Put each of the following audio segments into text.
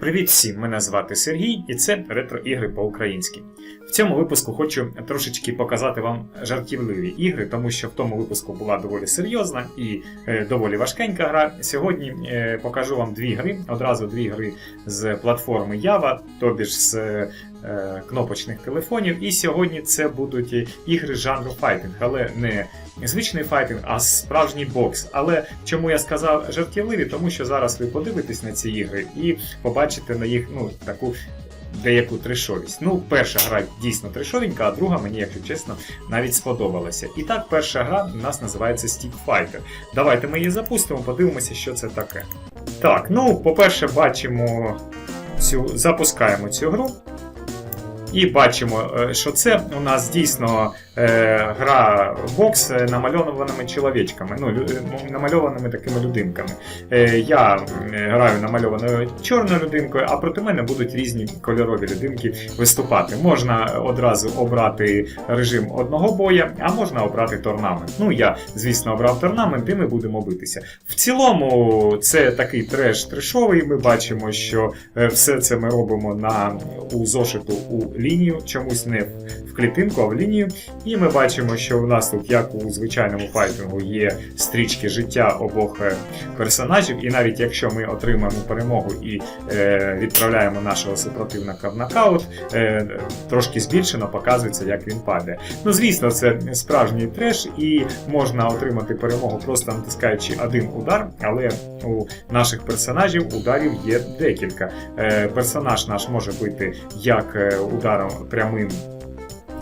Привіт всім! Мене звати Сергій, і це ретро-ігри по-українськи. В цьому випуску хочу трошечки показати вам жартівливі ігри, тому що в тому випуску була доволі серйозна і е, доволі важкенька гра. Сьогодні е, покажу вам дві гри, одразу дві гри з платформи Java, тобі ж з кнопочних телефонів. І сьогодні це будуть ігри жанру файтинг, але не звичний файтинг, а справжній бокс. Але чому я сказав жартівливі? Тому що зараз ви подивитесь на ці ігри і побачите на їх ну, таку деяку трешовість. Ну, перша гра дійсно трешовенька, а друга мені, якщо чесно, навіть сподобалася. І так, перша гра у нас називається Stick Fighter. Давайте ми її запустимо, подивимося, що це таке. Так, ну, по-перше, бачимо цю, запускаємо цю гру. І бачимо, е, що це у нас дійсно е, гра бокс е, намальованими чоловічками, ну, е, намальованими такими людинками. Е, я граю намальованою чорною людинкою, а проти мене будуть різні кольорові людинки виступати. Можна одразу обрати режим одного боя, а можна обрати торнамент. Ну, я, звісно, обрав торнамент, і ми будемо битися. В цілому, це такий треш трешовий. Ми бачимо, що е, все це ми робимо на у зошиту у лінію, чомусь не в клітинку, а в лінію. І ми бачимо, що у нас тут, як у звичайному файтингу, є стрічки життя обох е, персонажів. І навіть якщо ми отримаємо перемогу і е, відправляємо нашого супротивника в нокаут, е, трошки збільшено показується, як він падає. Ну, звісно, це справжній треш, і можна отримати перемогу просто натискаючи один удар, але у наших персонажів ударів є декілька. Е, персонаж наш може бити як е, ударом прямим.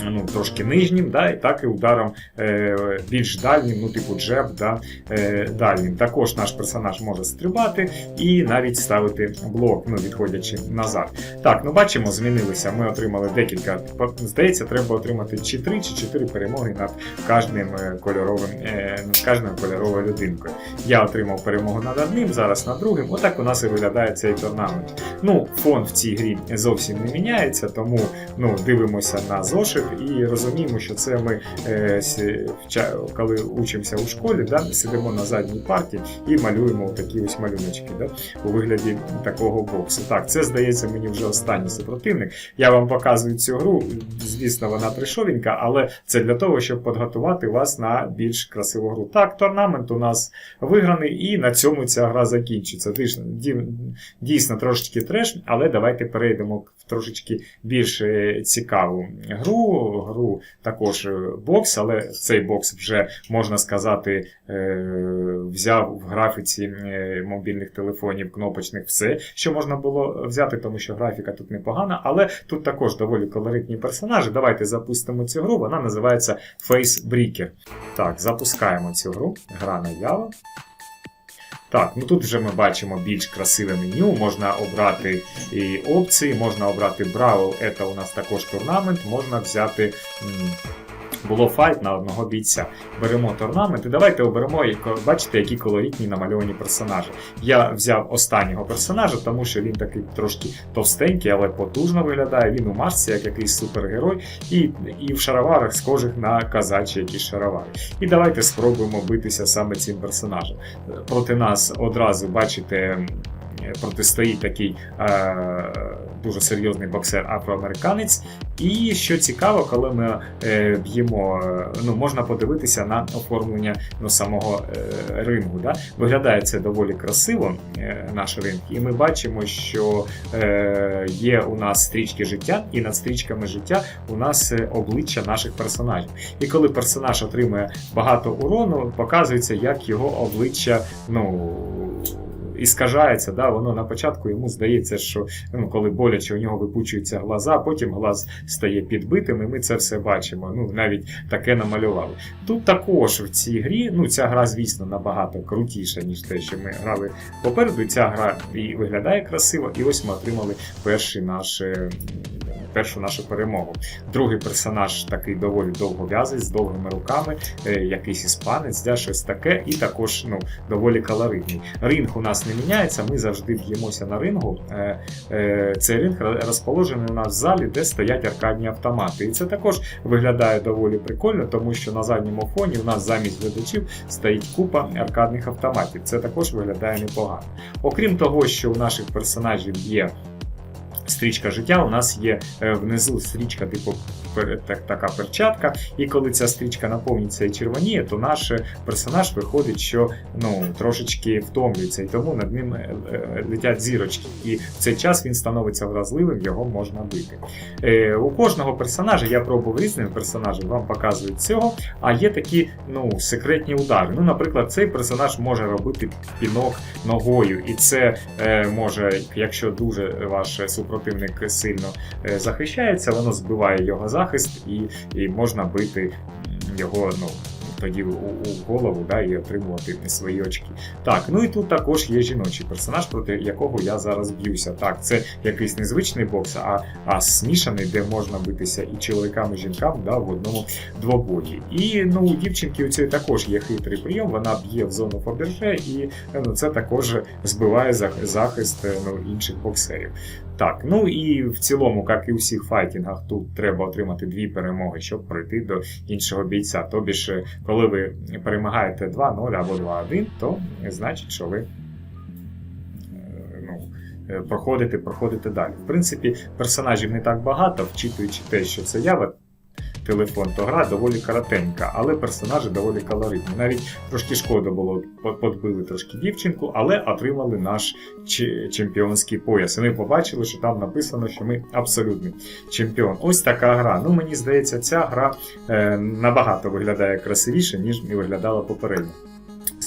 Ну, трошки нижнім, да, і так і ударом е, більш дальнім, ну, типу джеб, да, е, дальнім. Також наш персонаж може стрибати і навіть ставити блок, ну, відходячи назад. Так, ну бачимо, змінилися. Ми отримали декілька. Здається, треба отримати чи 3, чи 4 перемоги над кожним е, кольоровим, е, над кожною кольоровою людинкою. Я отримав перемогу над одним, зараз над другим. Отак у нас і виглядає цей торнамент. Ну, фон в цій грі зовсім не міняється, тому ну, дивимося на зошит і розуміємо, що це ми, е, коли учимося у школі, да, сидимо на задній парті і малюємо такі ось малюночки да, у вигляді такого боксу. Так, це здається мені вже останній супротивник. Я вам показую цю гру. Звісно, вона трешовенька, але це для того, щоб підготувати вас на більш красиву гру. Так, торнамент у нас виграний, і на цьому ця гра закінчиться. Дійсно, дійсно трошечки треш, але давайте перейдемо в трошечки більш е, цікаву гру. Гру також е, бокс, але цей бокс вже можна сказати е, взяв в графіці е, мобільних телефонів кнопочних все, що можна було взяти, тому що графіка тут непогана, але тут також доволі колоритні персонажі. Давайте запустимо цю гру. Вона називається Face Breaker. Так, запускаємо цю гру. Гра наява. Так, ну тут вже ми бачимо більш красиве меню, можна обрати і опції, можна обрати Браво, це у нас також турнамент, можна взяти. Було файт на одного бійця. Беремо торнамент і давайте оберемо, бачите, які колоритні намальовані персонажі. Я взяв останнього персонажа, тому що він такий трошки товстенький, але потужно виглядає. Він у масці, як якийсь супергерой, і, і в шароварах схожих на казачі якісь шаровари. І давайте спробуємо битися саме цим персонажем. Проти нас одразу бачите. Протистоїть такий е, дуже серйозний боксер афроамериканець. І що цікаво, коли ми е, б'ємо, е, ну можна подивитися на оформлення ну, самого е, рингу. Да? Виглядає це доволі красиво, е, наш ринг, і ми бачимо, що е, є у нас стрічки життя, і над стрічками життя у нас е, обличчя наших персонажів. І коли персонаж отримує багато урону, показується, як його обличчя, ну. Іскажається, да, воно на початку йому здається, що ну, коли боляче у нього випучуються глаза, потім глаз стає підбитим, і ми це все бачимо. Ну, навіть таке намалювали. Тут також в цій грі, ну ця гра, звісно, набагато крутіша, ніж те, що ми грали попереду. Ця гра і виглядає красиво, і ось ми отримали перший наш. е, Першу нашу перемогу. Другий персонаж такий доволі довгов'язий, з довгими руками, е, якийсь іспанець, да, щось таке, і також ну, доволі колоритний. Ринг у нас не міняється. Ми завжди б'ємося на рингу. Е, е, Цей ринг розположений у нас в залі, де стоять аркадні автомати. І це також виглядає доволі прикольно, тому що на задньому фоні у нас замість глядачів стоїть купа аркадних автоматів. Це також виглядає непогано. Окрім того, що у наших персонажів є стрічка життя, у нас є е, внизу стрічка, типу так, така перчатка, і коли ця стрічка наповниться і червоніє, то наш е, персонаж виходить, що ну трошечки втомлюється, і тому над ним е, летять зірочки. І в цей час він становиться вразливим, його можна бити. У кожного персонажа я пробував різними персонажами, вам показують цього. А є такі ну, секретні удари. Ну, наприклад, цей персонаж може робити пінок ногою, і це може, якщо дуже ваш супротивник сильно е, захищається, воно збиває його захист і, і можна бити його. ну, тоді у, у голову да, і отримувати свої очки. Так, ну і тут також є жіночий персонаж, проти якого я зараз б'юся. Так, це якийсь незвичний бокс, а, а смішаний, де можна битися і чоловікам, і жінкам да, в одному двобої. І ну, у дівчинки у цієї також є хитрий прийом, вона б'є в зону Фаберже, і ну, це також збиває захист е, ну, інших боксерів. Так, ну і в цілому, як і у всіх файтінгах, тут треба отримати дві перемоги, щоб пройти до іншого бійця. Тобі ж, коли ви перемагаєте 2-0 або 2-1, то значить, що ви. е, Ну, е, проходите, проходите далі. В принципі, персонажів не так багато, вчитуючи те, що це ява телефон, то гра доволі коротенька, але персонажі доволі колоритні. Навіть трошки шкода було, подбили трошки дівчинку, але отримали наш чемпіонський пояс. І ми побачили, що там написано, що ми абсолютний чемпіон. Ось така гра. Ну мені здається, ця гра е, набагато виглядає красивіше, ніж і виглядала попередньо.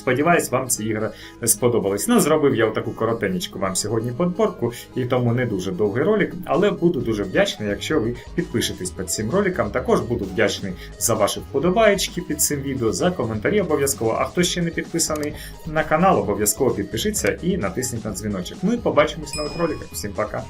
Сподіваюсь, вам ці ігри сподобались. Ну, зробив я таку коротенечку вам сьогодні подборку, і тому не дуже довгий ролик, але буду дуже вдячний, якщо ви підпишетесь під цим роликом. Також буду вдячний за ваші вподобаєчки під цим відео, за коментарі обов'язково. А хто ще не підписаний на канал, обов'язково підпишіться і натисніть на дзвіночок. І побачимось в нових роликах. Всім пока!